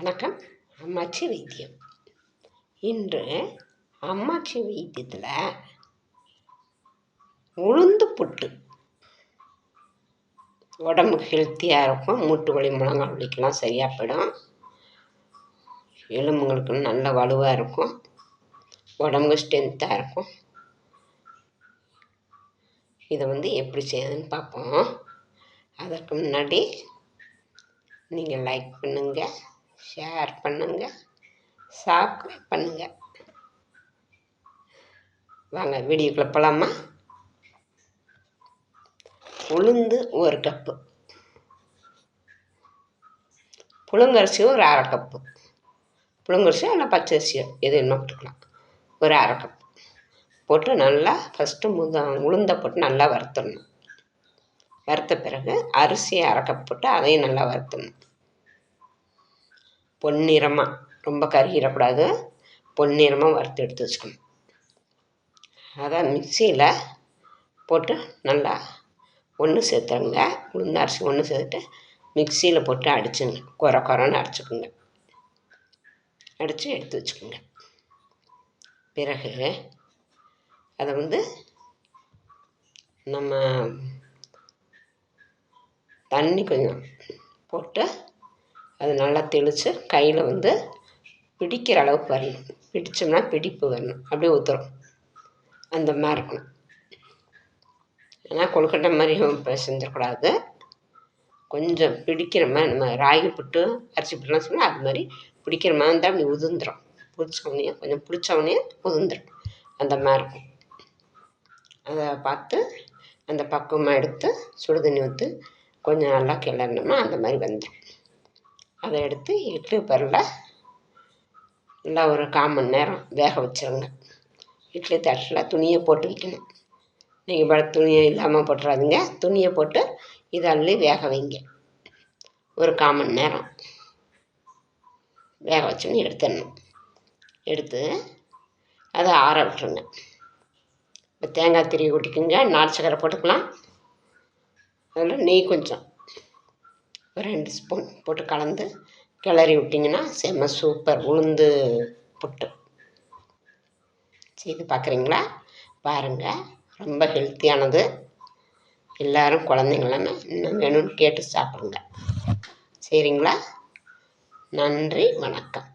வணக்கம். அம்மாச்சி வைத்தியம். இன்று அம்மாச்சி வைத்தியத்தில் உளுந்து புட்டு. உடம்புக்கு ஹெல்த்தியாக இருக்கும். மூட்டு வலி முழங்கால் வலிக்கெல்லாம் சரியாக போயிடும். எலும்புங்களுக்கு நல்ல வலுவாக இருக்கும். உடம்புக்கு ஸ்ட்ரென்த்தாக இருக்கும். இதை வந்து எப்படி செய்யுதுன்னு பார்ப்போம். அதற்கு முன்னாடி நீங்கள் லைக் பண்ணுங்கள் ஷேர் பண்ணுங்கள் சப்ஸ்கிரைப் பண்ணுங்கள் வாங்க வீடியோக்குள்ளே போகலாமா உளுந்து ஒரு கப்பு. புழுங்கரிசியும் ஒரு அரை கப்பு. புழுங்கரிசியோ இல்லை பச்சரிசியோ எது வேணுமோ போட்டுக்கலாம். ஒரு அரை கப்பு. போட்டு நல்லா ஃபஸ்ட்டு முத உளுந்தை போட்டு நல்லா வறுத்துடணும். வறுத்த பிறகு அரிசியை அரை கப் போட்டு அதையும் நல்லா வறுத்துடணும். பொன்னிறமாக ரொம்ப கருகிடக்கூடாது. பொன்னிறமாக வறுத்து எடுத்து வச்சுக்கணும். அதை மிக்சியில் போட்டு நல்லா ஒன்று சேர்த்துருங்க. உளுந்த அரிசி ஒன்று சேர்த்துட்டு மிக்சியில் போட்டு அடிச்சுங்க. குறை குறைன்னு அடிச்சுக்குங்க. அடித்து எடுத்து வச்சுக்கோங்க. பிறகு அதை வந்து நம்ம தண்ணி கொஞ்சம் போட்டு அது நல்லா தெளித்து கையில் வந்து பிடிக்கிற அளவுக்கு வரணும். பிடிச்சோம்னா பிடிப்பு வரணும். அப்படியே ஊற்றுறோம் அந்த மாதிரி இருக்கணும். ஏன்னா கொழுக்கட்டை மாதிரி இப்போ செஞ்சிடக்கூடாது கொஞ்சம் பிடிக்கிற மாதிரி நம்ம ராகி புட்டு அரிசி புட்டுலாம் சொன்னால் அது மாதிரி பிடிக்கிற மாதிரி இருந்தால் அப்படி உதிர்ந்துடும் பிடிச்சவொடனே கொஞ்சம் பிடிச்சவொடனே உதிர்ந்துடும் அந்த மாதிரி இருக்கும். அதை பார்த்து அந்த பக்குவமாக எடுத்து சுடுதண்ணி ஊற்று ஊற்றி கொஞ்சம் நல்லா கிளறினோம்னா அந்த மாதிரி வந்துடும் அதை எடுத்து இட்லி பரல நல்லா ஒரு கால் மணி நேரம் வேக வச்சுருங்க. இட்லி தட்டில் துணியை போட்டு வைக்கணும். நீங்கள் பல துணியை இல்லாமல் போட்டுறாதீங்க. துணியை போட்டு இதை அள்ளி வேக வைங்க. ஒரு கால் மணி நேரம் வேக வச்சுன்னு எடுத்துடணும். எடுத்து அதை ஆற விட்டுருங்க. இப்போ தேங்காய் திரி கொட்டிக்குங்க. நாட்டு சக்கரை போட்டுக்கலாம். அதில் நெய் கொஞ்சம். ஒரு ரெண்டு ஸ்பூன் போட்டு கலந்து கிளறி விட்டிங்கன்னா செம்ம சூப்பர் உளுந்து புட்டு. செய்து பார்க்குறீங்களா? பாருங்கள் ரொம்ப ஹெல்த்தியானது எல்லோரும் குழந்தைங்களாமே இன்னும் வேணும்னு கேட்டு சாப்பிடுங்க. சரிங்களா? நன்றி வணக்கம்.